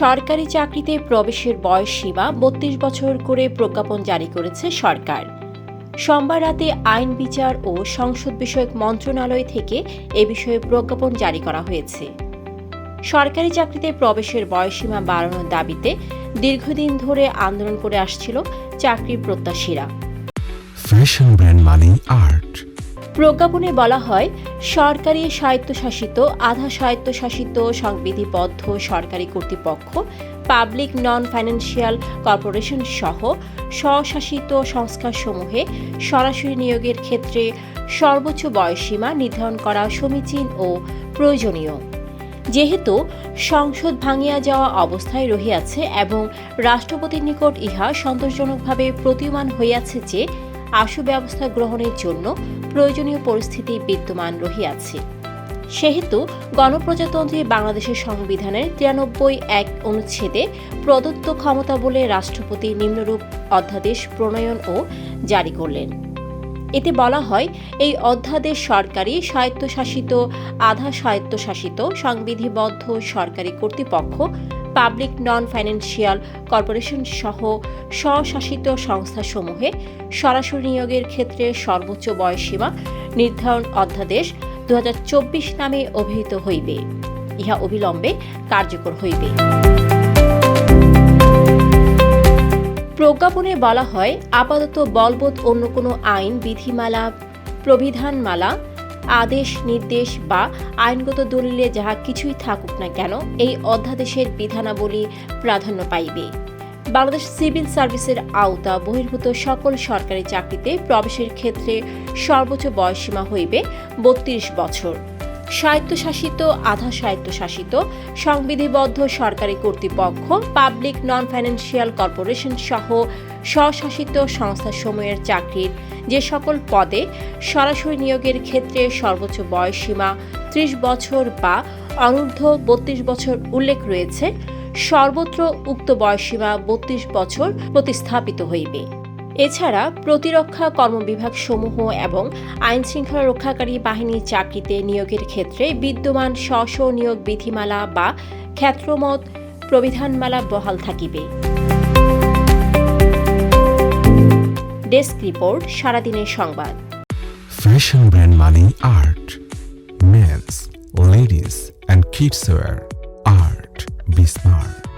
সরকারি চাকরিতে প্রবেশের বয়স সীমা বত্রিশ বছর করে প্রজ্ঞাপন জারি করেছে সরকার। সোমবার রাতে আইন বিচার ও সংসদ বিষয়ক মন্ত্রণালয় থেকে এ বিষয়ে প্রজ্ঞাপন জারি করা হয়েছে। সরকারি চাকরিতে প্রবেশের বয়সসীমা বাড়ানোর দাবিতে দীর্ঘদিন ধরে আন্দোলন করে আসছিল চাকরির প্রত্যাশীরা। ফ্যাশন ব্র্যান্ড মানে আর্ট প্রজ্ঞাপনে বলা হয়, সরকারি স্বায়ত্তশাসিত, আধা স্বায়ত্তশাসিত সংবিধিবদ্ধ সরকারি কর্তৃপক্ষ, পাবলিক নন ফাইন্যান্সিয়াল কর্পোরেশন সহ স্বশাসিত সংস্থাসমূহে সরাসরি নিয়োগের ক্ষেত্রে সর্বোচ্চ বয়সসীমা নির্ধারণ করা সমীচীন ও প্রয়োজনীয়। যেহেতু সংসদ ভাঙিয়া যাওয়া অবস্থায় রহিয়াছে এবং রাষ্ট্রপতির নিকট ইহা সন্তোষজনকভাবে প্রতীয়মান হইয়াছে যে, আশু ব্যবস্থা গ্রহণের জন্য প্রয়োজনীয় পরিস্থিতি বিদ্যমান রহিয়াছে। সেহেতু গণপ্রজাতন্ত্রী বাংলাদেশের সংবিধানের তিরানব্বই এক অনুচ্ছেদে প্রদত্ত ক্ষমতা বলে রাষ্ট্রপতি নিম্নরূপ অধ্যাদেশ প্রণয়ন ও জারি করলেন। এতে বলা হয়, এই অধ্যাদেশ সরকারি স্বায়ত্তশাসিত, আধা স্বায়ত্তশাসিত, সংবিধিবদ্ধ সরকারি কর্তৃপক্ষ পাবলিক নন ফাইন্যান্সিয়াল কর্পোরেশন সহ স্বশাসিত সংস্থাসমূহে সরাসরি নিয়োগের ক্ষেত্রে সর্বোচ্চ বয়সসীমা নির্ধারণ অধ্যাদেশ দু হাজার চব্বিশ নামে অভিহিত হইবে। ইহা অবিলম্বে কার্যকর হইবে। প্রজ্ঞাপনে বলা হয়, আপাতত বলবৎ অন্য কোনো আইন, বিধিমালা, প্রবিধানমালা আদেশ, নির্দেশ বা আইনগত দলিলে যাহা কিছুই থাকুক না কেন, এই অধ্যাদেশের বিধানাবলী প্রাধান্য পাইবে। বাংলাদেশ সিভিল সার্ভিসের আওতা বহির্ভূত সকল সরকারি চাকরিতে প্রবেশের ক্ষেত্রে সর্বোচ্চ বয়সসীমা হইবে বত্রিশ বছর। স্বায়ত্তশাসিত, আধা স্বায়ত্তশাসিত, সংবিধিবদ্ধ সরকারি কর্তৃপক্ষ, পাবলিক নন ফাইন্যান্সিয়াল কর্পোরেশন সহ স্বশাসিত সংস্থাসমূহের চাকরির যে সকল পদে সরাসরি নিয়োগের ক্ষেত্রে সর্বোচ্চ বয়সসীমা ত্রিশ বছর বা অনূর্ধ্ব বত্রিশ বছর উল্লেখ রয়েছে, সর্বত্র উক্ত বয়সসীমা বত্রিশ বছর প্রতিস্থাপিত হইবে। এছাড়া প্রতিরক্ষা কর্মবিভাগ সমূহ এবং আইন শৃঙ্খলা রক্ষাকারী বাহিনীর চাকরিতে নিয়োগের ক্ষেত্রে বিদ্যমান স্ব নিয়োগ বিধিমালা বা ক্ষেত্রমত প্রবিধানমালা বহাল থাকিবে। ডেস্ক রিপোর্ট, সারাদিনের সংবাদ। ফ্যাশন ব্র্যান্ড মানে art. Men's, ladies and kids wear art, be smart.